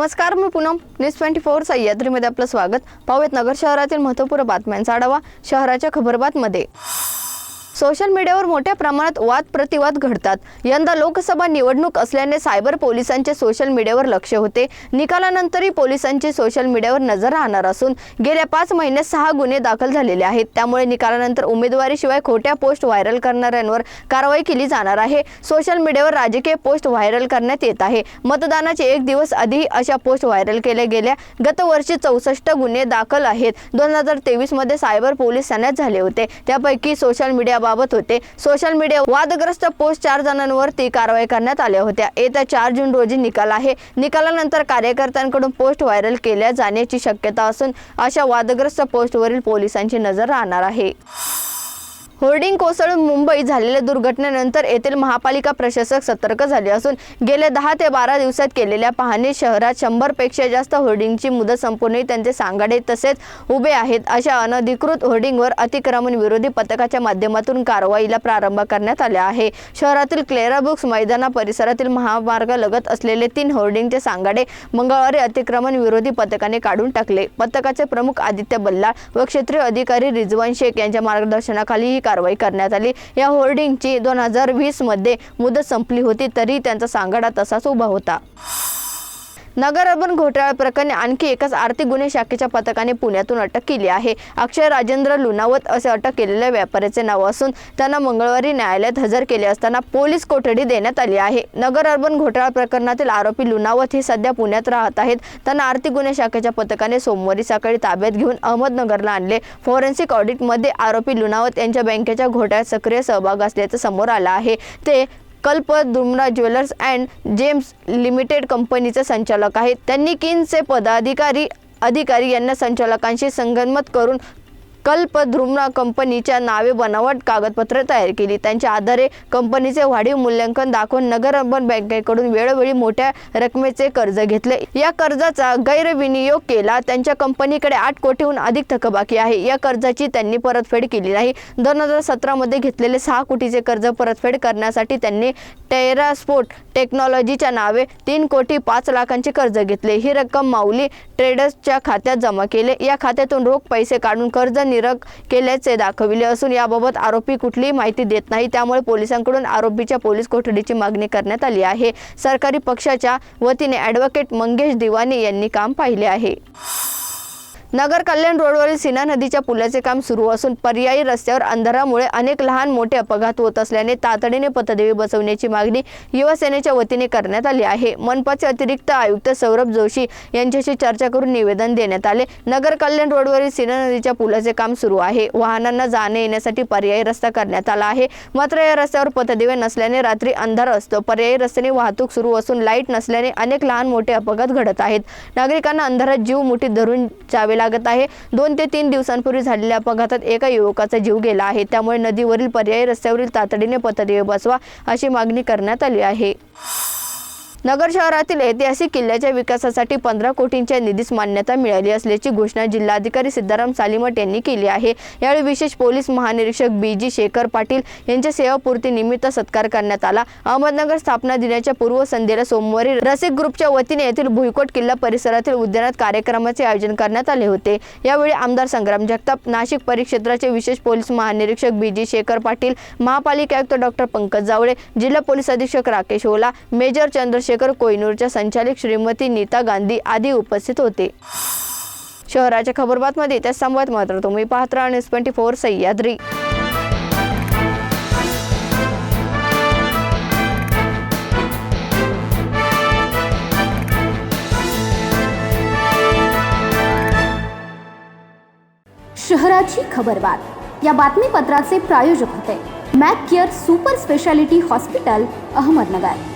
नमस्कार मी Poonam. News twenty four सह्याद्रीमध्ये आपलं स्वागत. पाहूयात नगर शहरातील महत्त्वपूर्ण बातम्यांचा आढावा. शहराच्या खबरबातमध्ये. सोशल मीडियावर मोठ्या प्रमाणात वाद प्रतिवाद घडतात. यंदा लोकसभा निवडणूक असल्याने सायबर पोलिसांचे सोशल मीडियावर लक्ष होते. निकालानंतरही पोलिसांची सोशल मीडियावर नजर राहणार असून गेल्या पाच महिन्यात सहा गुन्हे दाखल झालेले आहेत. त्यामुळे निकालानंतर उमेदवारीशिवाय खोट्या पोस्ट व्हायरल करणाऱ्यांवर कारवाई केली जाणार आहे. सोशल मीडियावर राजकीय पोस्ट व्हायरल करण्यात येत आहे. मतदानाचे एक दिवस आधी अशा पोस्ट व्हायरल केल्या गेल्या. गतवर्षी चौसष्ट गुन्हे दाखल आहेत. दोन हजार तेवीसमध्ये सायबर पोलीस ठाण्यात झाले होते. त्यापैकी सोशल मीडियाबाबत होते. सोशल मीडिया वादग्रस्त पोस्ट चार जणांवरती कारवाई करण्यात आल्या होत्या. येत्या चार जून रोजी निकाल आहे. निकालानंतर कार्यकर्त्यांकडून पोस्ट व्हायरल केल्या जाण्याची शक्यता असून अशा वादग्रस्त पोस्टवरील पोलिसांची नजर राहणार आहे. होर्डिंग कोसळून मुंबई झालेल्या दुर्घटनेनंतर येथील महापालिका प्रशासक सतर्क झाले असून गेल्या दहा ते बारा दिवसात केलेल्या पाहणी शहरात शंभरपेक्षा जास्त होर्डिंगची मुदत संपूर्णही त्यांचे सांगाडे तसेच उभे आहेत अशा अनधिकृत होर्डिंगवर अतिक्रमण विरोधी पथकाच्या माध्यमातून कारवाईला प्रारंभ करण्यात आला आहे. शहरातील क्लेरा बुक्स मैदाना परिसरातील महामार्गालगत असलेले तीन होर्डिंगचे सांगाडे मंगळवारी अतिक्रमण विरोधी पथकाने काढून टाकले. पथकाचे प्रमुख आदित्य बल्लाळ व क्षेत्रीय अधिकारी रिजवान शेख यांच्या मार्गदर्शनाखाली ही कारवाई करण्यात आली. या होर्डिंगची दोन हजार वीसमध्ये मुदत संपली होती तरी त्यांचा सांगाडा तसाच उभा होता. नगर अर्बन घोटाळा प्रकरणी आणखी एकाच आर्थिक गुन्हे शाखेच्या पथकाने पुण्यातून अटक केली आहे. अक्षय राजेंद्र लुनावत असे अटक केलेल्या व्यापाऱ्याचे नाव असून त्यांना मंगळवारी न्यायालयात हजर केले असताना पोलीस कोठडी देण्यात आली आहे. नगर अर्बन घोटाळा प्रकरणातील आरोपी लुनावत हे सध्या पुण्यात राहत आहेत. त्यांना आर्थिक गुन्हे शाखेच्या पथकाने सोमवारी सकाळी ताब्यात घेऊन अहमदनगरला आणले. फॉरेन्सिक ऑडिटमध्ये आरोपी लुनावत यांच्या बँकेच्या घोटाळ्यात सक्रिय सहभाग असल्याचं समोर आलं आहे. ते Kalp Dumra jewellers and gems limited कंपनीचे संचालक आहेत. त्यांनी किनचे पदाधिकारी अधिकारी यांना संचालकांशी संगनमत करून कल्पध्रुमना कंपनीच्या नावे बनावट कागदपत्रे तयार केली. त्यांच्या आधारे कंपनीचे वाढीव मूल्यांकन दाखवून नगर अर्बन बँकेकडून वेळोवेळी मोठ्या रकमेचे कर्ज घेतले. या कर्जाचा गैरविनियोग केला. त्यांच्या कंपनीकडे आठ कोटीहून अधिक थकबाकी आहे. या कर्जाची त्यांनी परतफेड केली नाही. दोन हजार सतरामध्ये घेतलेले सहा कोटीचे कर्ज परतफेड करण्यासाठी त्यांनी टेरास्पोर्ट टेक्नॉलॉजीच्या नावे तीन कोटी पाच लाखांचे कर्ज घेतले. ही रक्कम माऊली ट्रेडर्सच्या खात्यात जमा केले. या खात्यातून रोख पैसे काढून कर्ज निरक केल्याचे दाखविले असून याबाबत आरोपी कुठलीही माहिती देत नाही. त्यामुळे पोलिसांकडून आरोपीच्या पोलीस कोठडीची मागणी करण्यात आली आहे. सरकारी पक्षाच्या वतीने ॲडव्होकेट मंगेश दिवानी यांनी काम पाहिले आहे. नगर कल्याण रोडवरील सीना नदीच्या पुलाचे काम सुरू असून पर्यायी रस्त्यावर अंधारामुळे अनेक लहान मोठे अपघात होत असल्याने तातडीने पथदेवी बसवण्याची मागणी युवासेनेच्या वतीने करण्यात आली आहे. मनपाचे अतिरिक्त आयुक्त सौरभ जोशी यांच्याशी चर्चा करून निवेदन देण्यात आले. नगर कल्याण रोडवरील सीना नदीच्या पुलाचे काम सुरू आहे. वाहनांना जाणे येण्यासाठी पर्यायी रस्ता करण्यात आला आहे. मात्र या रस्त्यावर पथदिवे नसल्याने रात्री अंधार असतो. पर्यायी रस्त्याने वाहतूक सुरू असून लाइट नसल्याने अनेक लहान मोठे अपघात घडत आहेत. नागरिकांना अंधारात जीव मुठीत धरून जावे लागत आहे. दोन ते तीन दिवसांपूर्वी झालेल्या अपघातात एका युवकाचा जीव गेला आहे. त्यामुळे नदीवरील पर्यायी रस्त्यावरील तातडीने पथदिवे बसवा अशी मागणी करण्यात आली आहे. नगर शहरातील ऐतिहासिक किल्ल्याच्या विकासासाठी पंधरा कोटींच्या निधीस मान्यता मिळाली असल्याची घोषणा जिल्हाधिकारी सिद्धाराम सालीमठ यांनी केली आहे. यावेळी विशेष पोलीस महानिरीक्षक बी जी शेखर पाटील यांच्या सेवापूर्तीनिमित्त सत्कार करण्यात आला. अहमदनगर स्थापना दिनाच्या पूर्वसंध्येला सोमवारी रसिक ग्रुपच्या वतीने येथील भुईकोट किल्ला परिसरातील उद्यानात कार्यक्रमाचे आयोजन करण्यात आले होते. यावेळी आमदार संग्राम जगताप नाशिक परिक्षेत्राचे विशेष पोलीस महानिरीक्षक बी जी शेखर पाटील महापालिका आयुक्त डॉक्टर पंकज जावळे जिल्हा पोलीस अधीक्षक राकेश ओला मेजर चंद्रशेखर कोयनूरच्या संचालक श्रीमती नीता गांधी आदी उपस्थित होते. शहराच्या खबरबातमध्ये त्या संवाद मात्र तुम्ही पाहत राहा न्यूज ट्वेंटी फोर सह्याद्री. शहराची खबरबात. या बातमीपत्राचे प्रायोजक होते. Mac care super speciality hospital Ahmednagar.